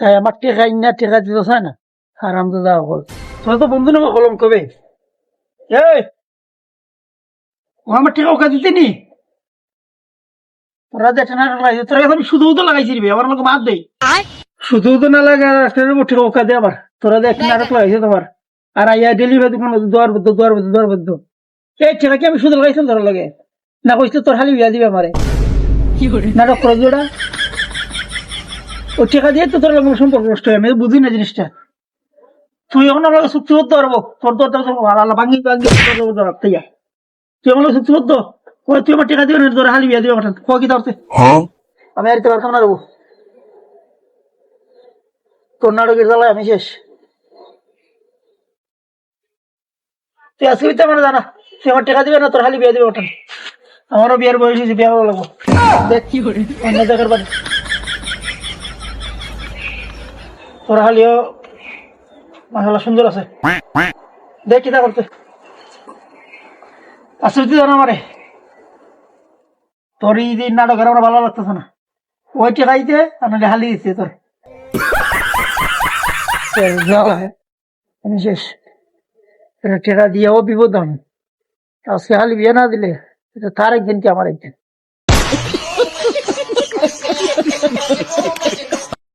তাই আমার টেকা ইন্না টেকা দিতে চায় না। হারাম দাদা হল তোরা তো বন্ধু নেব কলম কবে? এই! ও আমার টেকা ওকা দিতে নি? তোরা দেখে না লাগাইছে তোরা আমি শুধু তো লাগাইছি রে আমার লোক মাত দেই শুধু তো না লাগে টেকা ওকা দে আবার। তোরা দেখ নাটক লাগাইছে তোমার। আর আইয়া ডেলিভারি দোকান দুয়ার বদ্ধ দুয়ার বদ্ধ দুয়ার বদ্ধ। এই টেকা কি আমি শুধু লাগাইছিলাম তোর লাগে? না কইছিল তোর খালি বিয়া দিবে আমারে। নাটক করে দিওটা ও টেকা দিয়ে তো তোর সম্পর্ক নষ্ট হয় আমি বুঝি না জিনিসটা। তুই এখন আমার লগে চুক্তি করতে পারব তোর তোর আল্লাহ ভাঙি ভাঙি তুই আমার লগে চুক্তি করতো কই তুই আমার টেকা দিবে না তোর খালি বিয়া দিবে আমার কয় কি ধরতে আমি আর দিতে পারতাম না তোর নাটকের জ্বালায় আমি শেষ। তুই আজকে আমার জানা তুই আমার টাকা দিবে না তোর খালি বিয়ে দিবে ওটা আমারও বিয়ের বয়স হয়েছে বিয়ে লাগবো। দেখ কি করে। অন্য জায়গার বাড়ি। তোর খালিও মাসালা সুন্দর আছে। দেখ কিতা করতে। আসলে তুই জানা আমারে। তোর এই যে নাটকের আমার ভালো লাগতেছে না। ওই টেকাইতে আপনাকে হালি দিচ্ছে তোর। আমি শেষ। এটা টেকা দিয়েও বিপদ আমি আজকে হালি বিয়ে না দিলে, এটা তার একদিন কি আমার একদিন?